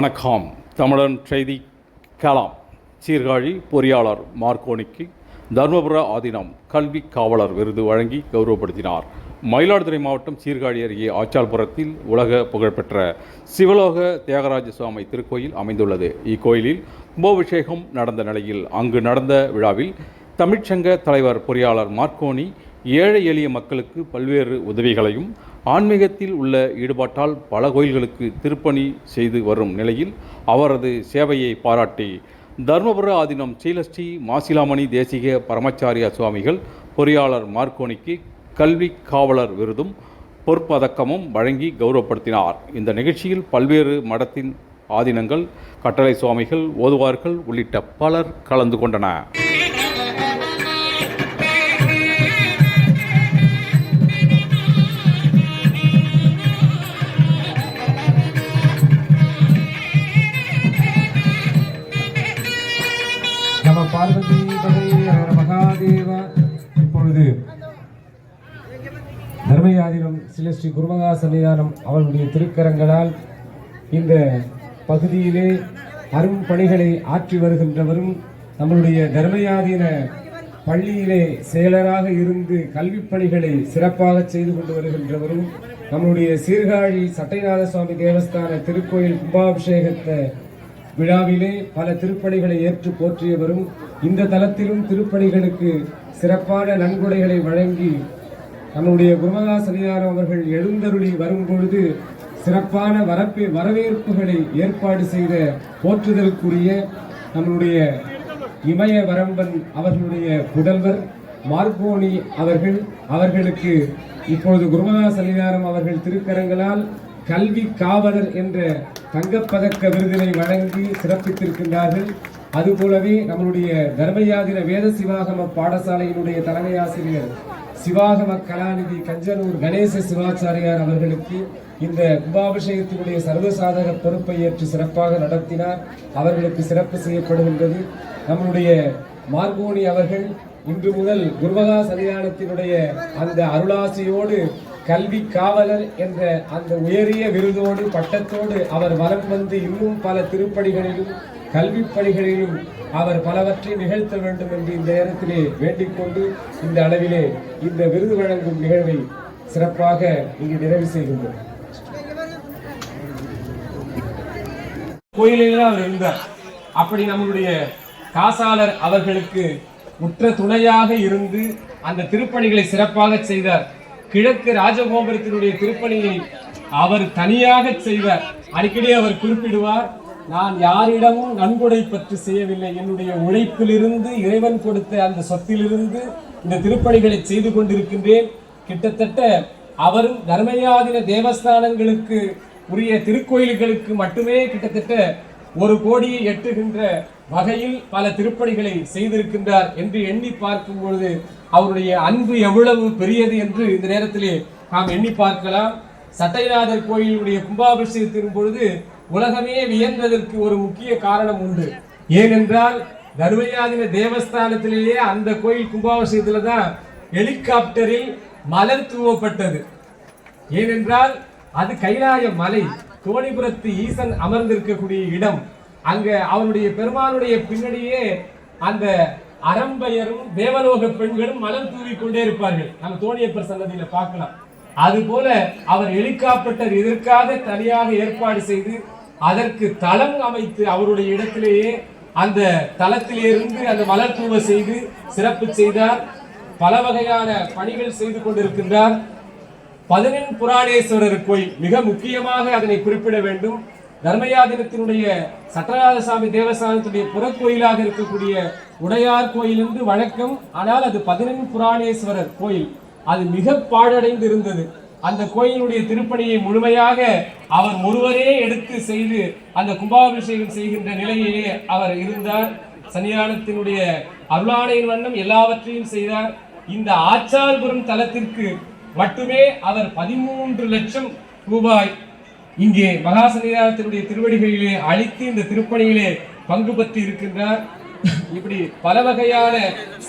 வணக்கம். தமிழன் செய்தி கலாம். சீர்காழி பொறியாளர் மார்க்கோனிக்கு தர்மபுர ஆதீனம் கல்வி காவலர் விருது வழங்கி கௌரவப்படுத்தினார். மயிலாடுதுறை மாவட்டம் சீர்காழி அருகே ஆச்சால்புரத்தில் உலக புகழ்பெற்ற சிவலோக தியாகராஜ சுவாமி திருக்கோயில் அமைந்துள்ளது. இக்கோயிலில் கும்பாபிஷேகம் நடந்த நிலையில் அங்கு நடந்த விழாவில் தமிழ்ச்சங்க தலைவர் பொறியாளர் மார்க்கோனி ஏழை எளிய மக்களுக்கு பல்வேறு உதவிகளையும் ஆன்மீகத்தில் உள்ள ஈடுபாட்டால் பல கோயில்களுக்கு திருப்பணி செய்து வரும் நிலையில் அவரது சேவையை பாராட்டி தர்மபுர ஆதீனம் ஸ்ரீலஸ்ரீ மாசிலாமணி தேசிக பரமச்சாரியா சுவாமிகள் பொறியாளர் மார்க்கோனிக்கு கல்வி காவலர் விருதும் பொற்பதக்கமும் வழங்கி கௌரவப்படுத்தினார். இந்த நிகழ்ச்சியில் பல்வேறு மடத்தின் ஆதீனங்கள் கட்டளை சுவாமிகள் ஓதுவார்கள் உள்ளிட்ட பலர் கலந்து கொண்டனர். பார்வதி மகாதேவ. இப்பொழுது தர்மயாதினம் சில ஸ்ரீ குருமகா சன்னிதானம் அவர்களுடைய திருக்கரங்களால் இந்த பகுதியிலே அரும் பணிகளை ஆற்றி வருகின்றவரும் நம்மளுடைய தர்மயாதீன பள்ளியிலே செயலராக இருந்து கல்விப் பணிகளை சிறப்பாக செய்து கொண்டு வருகின்றவரும் நம்முடைய சீர்காழி சட்டைநாத சுவாமி தேவஸ்தான திருக்கோயில் கும்பாபிஷேகத்தை விழாவிலே பல திருப்பணிகளை ஏற்று போற்றியவரும் இந்த தலத்திலும் திருப்பணிகளுக்கு சிறப்பான நன்கொடைகளை வழங்கி நம்முடைய குருமகா அவர்கள் எழுந்தருளி வரும்பொழுது சிறப்பான வரப்பே வரவேற்புகளை ஏற்பாடு செய்த போற்றுதலுக்குரிய நம்முடைய இமய வரம்பன் அவர்களுடைய புதல்வர் மார்கோனி அவர்கள் அவர்களுக்கு இப்பொழுது குருமகா அவர்கள் திருக்கரங்களால் கல்வி காவலர் என்ற தங்கப்பதக்க விருதினை வழங்கி சிறப்பித்திருக்கின்றார்கள். அதுபோலவே நம்மளுடைய தர்மயாதின வேத சிவாகம பாடசாலையினுடைய தலைமை ஆசிரியர் சிவாகம கலாநிதி கஞ்சனூர் கணேச சிவாச்சாரியார் அவர்களுக்கு இந்த கும்பாபிஷேகத்தினுடைய சர்வசாதக பொறுப்பை ஏற்று சிறப்பாக நடத்தினார். அவர்களுக்கு சிறப்பு செய்யப்படுகின்றது. நம்மளுடைய மார்கோனி அவர்கள் இன்று முதல் குருமகா சன்னிதானத்தினுடைய அந்த அருளாசியோடு கல்வி காவலர் என்ற அந்த உயரிய விருதோடு பட்டத்தோடு அவர் வலம் வந்து இன்னும் பல திருப்பணிகளிலும் கல்வி பணிகளிலும் அவர் பலவற்றை நிகழ்த்த வேண்டும் என்று இந்த நேரத்திலே வேண்டிக் கொண்டு இந்த அளவிலே இந்த விருது வழங்கும் நிகழ்வை சிறப்பாக இங்கு நிறைவு செய்கின்றோம். கோயிலில் அவர் இருந்தார். அப்படி நம்மளுடைய காசாளர் அவர்களுக்கு உற்ற துணையாக இருந்து அந்த திருப்பணிகளை சிறப்பாக செய்தார். கிழக்கு ராஜகோபுரத்தினுடைய திருப்பணியை அவர் தனியாக செய்வார் அடிக்கடி அவர் குறிப்பிடுவார். நான் யாரிடமும் நன்கொடை பற்றி செய்யவில்லை. என்னுடைய உழைப்பிலிருந்து இறைவன் கொடுத்த அந்த சொத்திலிருந்து இந்த திருப்பணிகளை செய்து கொண்டிருக்கின்றேன். கிட்டத்தட்ட அவரும் தர்மயாதின தேவஸ்தானங்களுக்கு உரிய திருக்கோயில்களுக்கு மட்டுமே கிட்டத்தட்ட ஒரு கோடியை எட்டுகின்ற வகையில் பல திருப்பணிகளை செய்திருக்கின்றார் என்று எண்ணி பார்க்கும் பொழுது அவருடைய அன்பு எவ்வளவு பெரியது என்று இந்த நேரத்திலே நாம் எண்ணி பார்க்கலாம். சட்டைநாதர் கோயிலுடைய கும்பாபிஷேகத்தின் பொழுது உலகமே வியந்ததற்கு ஒரு முக்கிய காரணம் உண்டு. ஏனென்றால் தர்மயாதின தேவஸ்தானத்திலேயே அந்த கோயில் கும்பாபிஷேகத்தில் தான் ஹெலிகாப்டரில் மலர் தூவப்பட்டது. ஏனென்றால் அது கைலாய மலை. தோணிபுரத்து ஈசன் அமர்ந்திருக்கக்கூடிய இடம். அங்க அவருடைய பெருமானுடைய பின்னணியே அந்த அரம்பையரும் தேவலோக பெண்களும் மலம் தூவி கொண்டே இருப்பார்கள். நம்ம தோணியப்பர் சன்னதியில பார்க்கலாம். அதுபோல அவர் ஹெலிகாப்டர் இதற்காக தனியாக ஏற்பாடு செய்து அதற்கு தளம் அமைத்து அவருடைய இடத்திலேயே அந்த தளத்திலிருந்து அந்த மலர் தூவ செய்து சிறப்பு செய்தார். பல வகையான பணிகள் செய்து கொண்டிருக்கின்றார். பதினெண் புராணேஸ்வரர் கோயில் மிக முக்கியமாக அதனை குறிப்பிட வேண்டும். தர்மயாதினத்தினுடைய சட்டநாதசாமி தேவஸ்தானத்துடைய புறக்கோயிலாக இருக்கக்கூடிய உடையார் கோயில் என்று வழக்கம். ஆனால் அது பதினெண் புராணேஸ்வரர் கோயில். அது மிக பாழடைந்து இருந்தது அந்த கோயிலுடைய திருப்பணியை முழுமையாக அவர் ஒருவரே எடுத்து செய்து அந்த கும்பாபிஷேகம் செய்கின்ற நிலையிலே அவர் இருந்தார். சன்னியானத்தினுடைய அருளாணையின் வண்ணம் எல்லாவற்றையும் செய்தார். இந்த ஆச்சார்புரம் தலத்திற்கு மட்டுமே அவர் பதிமூன்று லட்சம் ரூபாய் இங்கே மகாசனிதானத்தினுடைய திருவடிகளிலே அழித்து இந்த திருப்பணியிலே பங்கு பற்றி இருக்கின்றார் இப்படி பல வகையான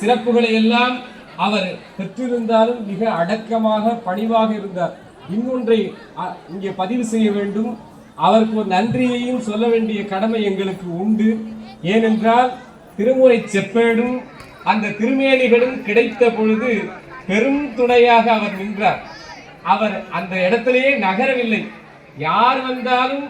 சிறப்புகளை எல்லாம் அவர் பெற்றிருந்தாலும் மிக அடக்கமாக பணிவாக இருந்தார். இன்னொன்றை அ, இங்கே பதிவு செய்ய வேண்டும். அவருக்கு ஒரு நன்றியையும் சொல்ல வேண்டிய கடமை எங்களுக்கு உண்டு. ஏனென்றால் திருமுறை செப்பேடும் அந்த திருமேனிகளும் கிடைத்த பொழுது பெரும் துணையாக அவர் நின்றார். அவர் அந்த இடத்திலேயே நகரவில்லை. யார் வந்தாலும்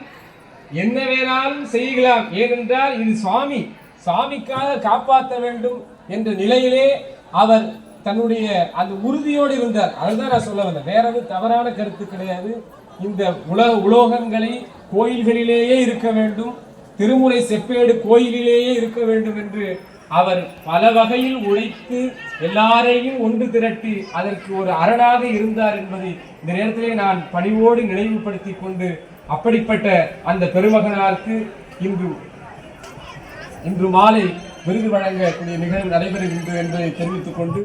என்ன வேணாலும் செய்யலாம். ஏனென்றால் இது சுவாமி. சுவாமிக்காக காப்பாற்ற வேண்டும் என்ற நிலையிலே அவர் தன்னுடைய அந்த உறுதியோடு இருந்தார். அதுதான் நான் சொல்ல வந்தேன். வேற எதுவும் தவறான கருத்து கிடையாது. இந்த உலக உலோகங்களை கோயில்களிலேயே இருக்க வேண்டும். திருமுறை செப்பேடு கோயிலிலேயே இருக்க வேண்டும் என்று அவர் பல வகையில் உழைத்து எல்லாரையும் ஒன்று திரட்டி அதற்கு ஒரு அரணாக இருந்தார் என்பதை இந்த நேரத்திலே நான் பணிவோடு நினைவுபடுத்திக் கொண்டு அப்படிப்பட்ட அந்த பெருமகனாருக்கு இன்று இன்று மாலை விருது வழங்கக்கூடிய நிகழ்வு நடைபெறுகின்றது என்பதை தெரிவித்துக் கொண்டு